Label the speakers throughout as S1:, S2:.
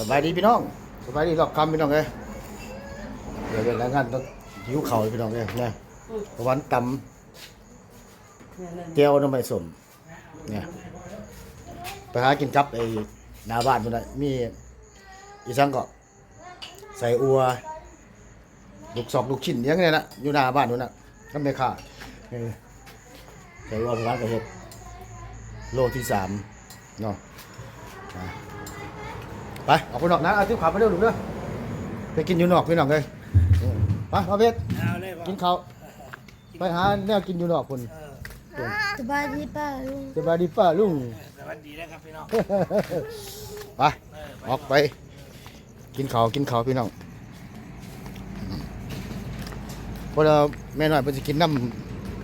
S1: สบายดีพี่น้องสบายดีหรอกคำพี่น้องเอ้ยเดี๋ยวเป็นแรายงานต้องหิวเข่าพี่น้องเอ้ยเนี่ยตะวันตำเจียวน้ำมันสมเนี่ยไปหากินกับไอ้หน้าบ้านพุ่นน่ะมีอีสังก็ใส่อัวลูกศอกลูกชิ้นยังไงนะอยู่หน้าบ้านนู่นน่ะก็ไม่ค่าเออใส่อัวพร้านกระเฮ็ดโลที่สามเนาะ ไปออกไปนอกนะเอาที่ขวาไปเร็วหนูเด้อไปกินอยู่นอกพี่น้องเลยไปมาเบส
S2: เอาเลยบ่
S1: กินข้าวไปหาแนวกินอยู่นอกคน
S3: สบายดีป้าลุง
S1: สบายดีป้าลุง
S2: สวัสดีนะครับพี่น้อง
S1: ไปออกไป กินข้าวกินข้าวพี่น้องเพราะเราแม่น้อยเพิ่นสิกินน้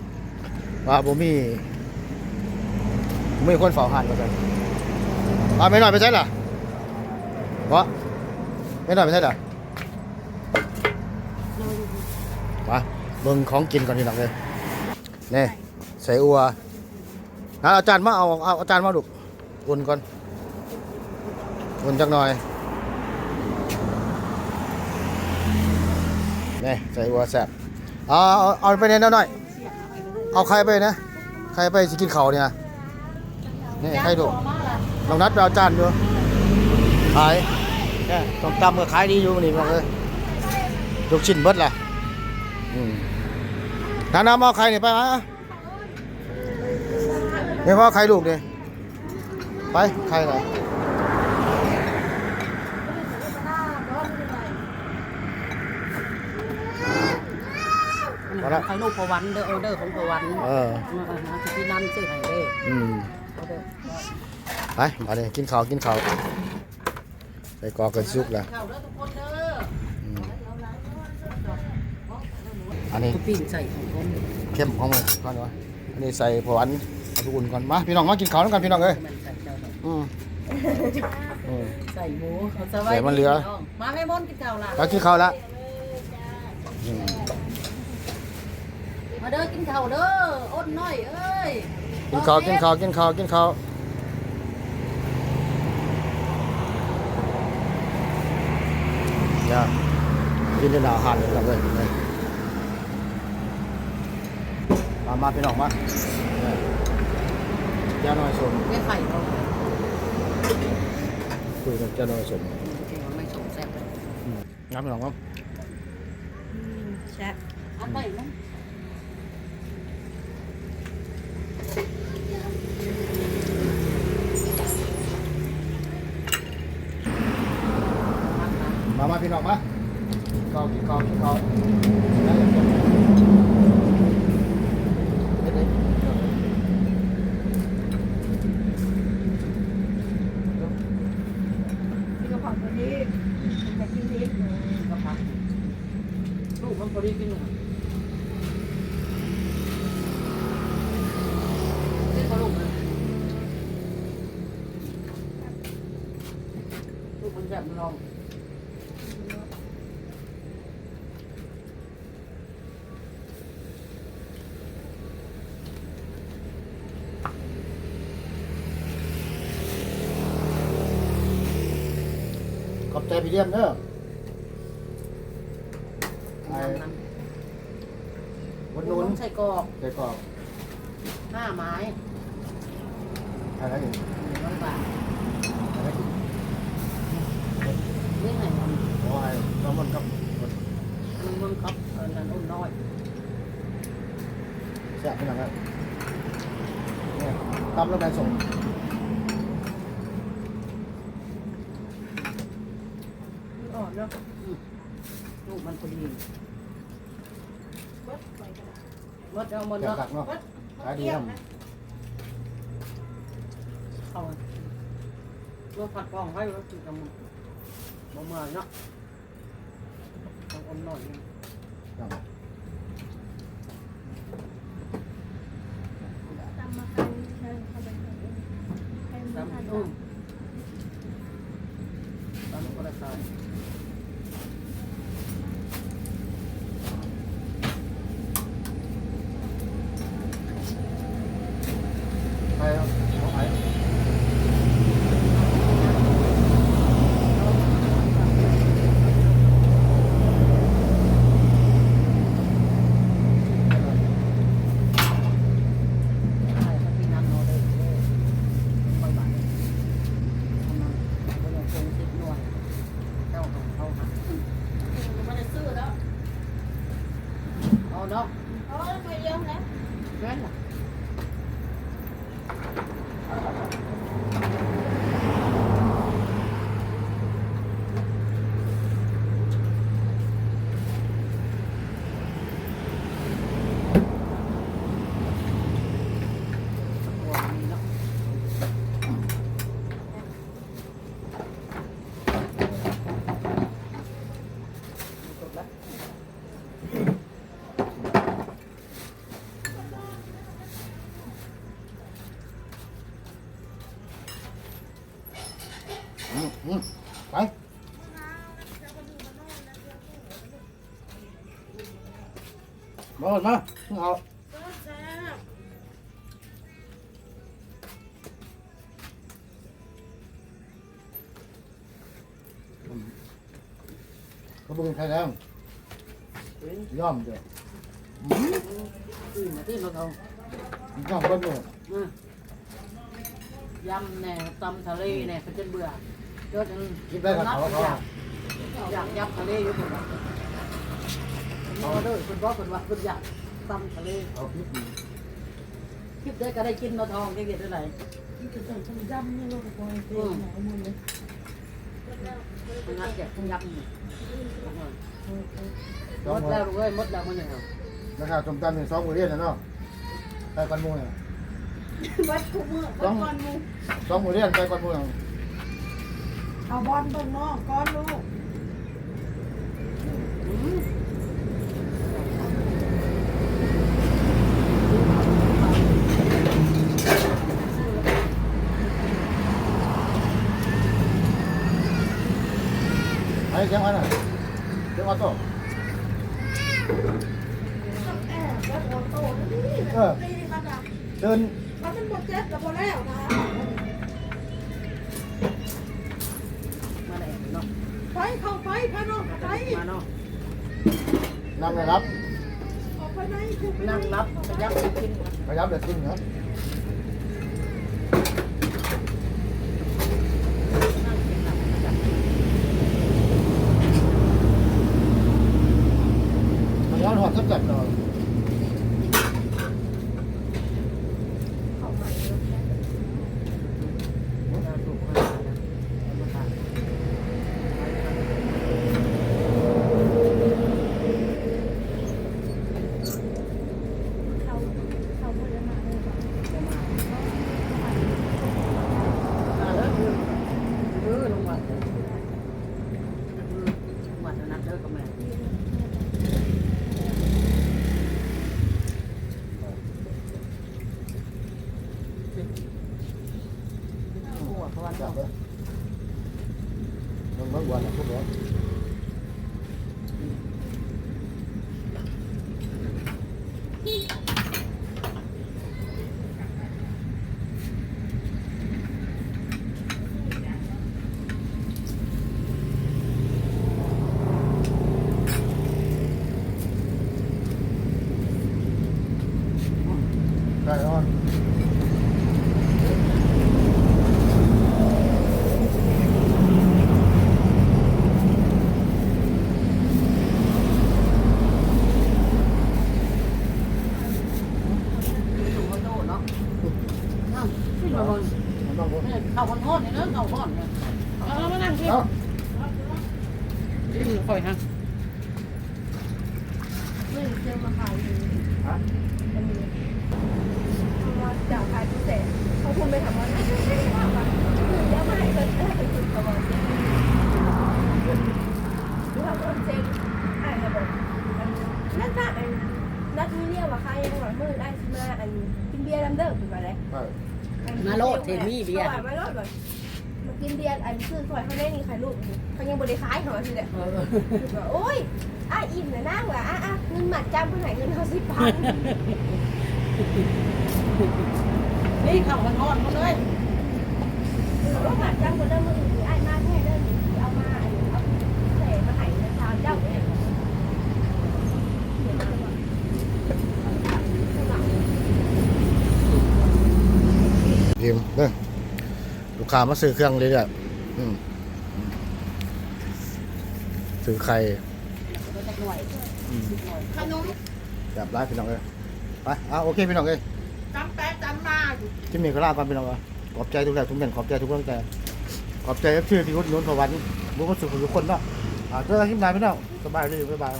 S1: ำว่าบ่มีบ่มีคนเฝ้าหานว่าซั่น ว่าแม่น้อยไปไสล่ะวะแม่น้อยไปไสล่ะมาเบิ่งของกินก่อนทีหลังเลยนี่ใส่อัวนะอาจารย์มาเอาเอาอาจารย์มาดูอุ่นก่อนอุ่นจักหน่อยนี่ใส่อัวแซ่บเอาเอาไปเนี่ยหน่อยเอาใครไปนะใครไปสิกินเขาเนี่ยนี่ใครดู ลองนัดไปเอาจานดูขายเนี่ยต้องตำก็ขายดีอยู่นี่บอกเลยลูกชิ้นเบิดล่ะอืมน้ำน้ำเอาใครเนี่ยไปมาเนี่ยพ่อใครลูกเนี่ยไปใครเหรอ
S4: ไข่ลูกประวันเด้อออเดอร์ของประวัน
S1: เออ
S4: มาหาที่นั่นซื้อให้เด้อ
S1: อืม
S4: เอาเด้อ
S1: ไปมาเลยกินข้าวกินข้าวใส่กรอกกันซุกแล้ว
S4: เข้าเด้อทุกคนเด้อ
S1: อืมอันนี้
S4: ทุกปีนใส่ของผม
S1: เข้มของมันก่อนวะอันนี้ใส่ผวันเอาไปอุ่นก่อนมาพี่น้องมากินข้าวด้วยกันพี่น้องเอ้ย
S4: มันใส่เจ้าดอก
S1: อืมอืม
S4: ใส่หมูเขาสบาย
S1: เดี๋ยวมันเหลือ
S4: มาให้มนต์กินข้าวล่ะ
S1: แล้วกินข้าวแล้วอืม
S4: มาเด้อกินข้าวเด้ออ้นน้อยเอ้ย
S1: กินข้าวกินข้าวกินข้าวกินข้าว อย่ากินในหนาอาหารเลยครับเลยนี่มามาพี่น้องมานี่เจ้าน้อยสม
S4: ไม่ไข่เรา
S1: คุยกับเจ้าน้อยสม
S4: ไม่สมแซ่บเลย
S1: งั้นพี่น้องครับ
S3: แช่
S4: อันไหนมั้ง
S1: มามา พี่น้องมากินข้าวกินข้าวกินข้าวเฮ็ดเลย
S3: ที่กระเพาะตัวนี้จะกินนิด
S4: ก็พักลูกมันพอดีกินหนึ่งนี่เขาลูกนลูกมันแบบมันลอง
S1: ขอบใจพี่เลี้ยมเด้อไอ้
S4: น้ำน้
S1: วันำนู้น
S4: ใส่กรอก
S1: ใส่กรอบ
S4: หน้าไม้
S1: อะไรอีก
S4: หนึ่งร้อยบาท
S1: อะไรอีก
S4: นี่ไงมัน
S1: โอ้ยน้ำมันกับ
S4: มันมันครับเออนั่นอุ่นน้อย
S1: แซ่บขนาดนั้นเนี่ยตำแล้วไปส่ง
S3: อ่อน เนาะ
S4: ลูกมันพอดีมดเอาหมดเนาะ
S1: คักเนาะขายดีครับ
S4: เอาลูกผัดฟองให้แล้วกินกับมันบ่มาเนาะเอาอมหน่อยนึง
S1: ครับ
S3: ตำมาคันเชิญเข้าไปให้มัน
S4: ตำ
S3: ทาน
S4: อุ้มตำกระชาย
S1: ไปเอาเอาไป
S4: เนาะ
S3: เออไปเยี่ยมนะ
S4: แม่นล่ะหัวมีเนาะ จบแล้ว
S1: อืมอืม ไปมาก่อนมาเพิ่งเอาเขาบอกใครแล้ว
S4: ย่
S1: อมเด้อ
S4: ตื่นมาตื่นมาเขา
S1: ย่อมเบิ้ลเลย
S4: ยำแหน่ตำทะเลแหน่เขาจะเบื่อ เกิดอัน
S1: คิดได้กับเขาเขา
S4: อยากยากยำทะเลอยู่คนละนอเด้อคนบอกคนว่าคนอยากตำทะเล
S1: เขาคิดดี
S4: คิดได้ก็ได้กินมาทองได้เกิดอะไร
S3: นี่คือต้องทำยำนี่ลูกบอยเป็นหนาวมือเลย
S4: งัดแกะคนยับนี่หมดแล้วเว้ยหมดแล้วมันยังไง
S1: นะครับจมตันหนึ่งสองมือเรียนนะเนาะไปกันมูเนี่ย
S3: วัดคู่มือวัดก้อนมือ
S1: สองมือเรียนไปกันมูเนี่ย
S3: เอาบอลเบิ่งน้องก้อนลูก
S1: ไอ้เสียงอะไรเสียงออโต้
S3: แอบวัดโอโต้นี่ตีมันอะ
S1: เดิน
S3: มันเป็นโปรเจกต์กับโปรแล้วนะ
S4: ไป
S3: เข้าไปพาน้องไป
S4: มาเนาะ
S1: นั่งเลยรับ
S3: ออกไปไหนคือ
S4: นั่งรับขยับไปกิน
S1: พยายามเด็ดทิ้งครับ
S4: นั่งกินหลับขยับ
S1: พยายามหอดสักจัดหน่อย
S4: น่าถูกมากนะมาทาน
S3: เขาเขาไม่ได้มาเลย
S4: อ่าแล้วคือคือลงมาคือวัดนัดเด้อกับแม่หัวเขาวัน
S1: จั
S4: เนาะ
S1: บเลยมันเมื่อวันนะทุกคน ได้ อน
S4: เขาโตเนาะนั่งขึ้นมาบน
S1: มันต้องบน
S4: เนี่ยเข้าคนทอดเนี่ยนะเขาทอดเนี่ยเอามานั่งกินกินค่อยฮะ
S3: ไม่เจอมาขายอยู่
S1: ฮะ
S3: จากขายพิเศษเขาคงไปทำว่าไม่ใช่ไม่ใช่ว่าแบบเดี๋ยวมาให้เกิดเออเป็นจุดสว่างดูว่าคนเซ็งอ่านระบบนั่นค่ะอันนัดมีเนี่ยว่าใครยังหวังมือได้มาอันกินเบียร์ลำเดิมถูกไหมเลย
S1: ใช่
S4: มาโลดเทมี่เบียร์
S3: มาโลดเลยมากินเบียร์อันคือคอยเขาได้นี่ขายลูกเขายังบริขายเขาทีเดียว
S4: เออ
S3: โอ้ยอะอิ่มนะนั่งว่ะอะอะเงินหมัดจำเพื่อไหนเงินเขาสิบพัน
S4: นี่เข้าคนทอดหมดเลย
S3: รถหมัดจำคนเดิมมือถือไอ้มาแค่เดิมเอามาอันนี้เอาใส่มาให้นะชาวเจ้าเนี่ย
S1: พิมพ์เด้อลูกค้ามาซื้อเครื่องเรื่อยๆอืมซื้อไข่
S4: ก็จะหน่วย
S1: อืม
S3: ขนม
S1: แบบร้ายพี่น้องเลยไปเอาโอเคพี่น้องเลย
S4: จำแป๊ะจำมาอยู่
S1: ที่มีกระลาความเป็นองเลยขอบใจทุกท่านทุกท่นขอบใจทุกกำลังใจขอบใจเอฟซีที่รุ่นนุ่นประวันบุญสุขทุกคนเนาะอ่าเจอกันที่ไหนพี่น้องสบายดีบ๊ายบาย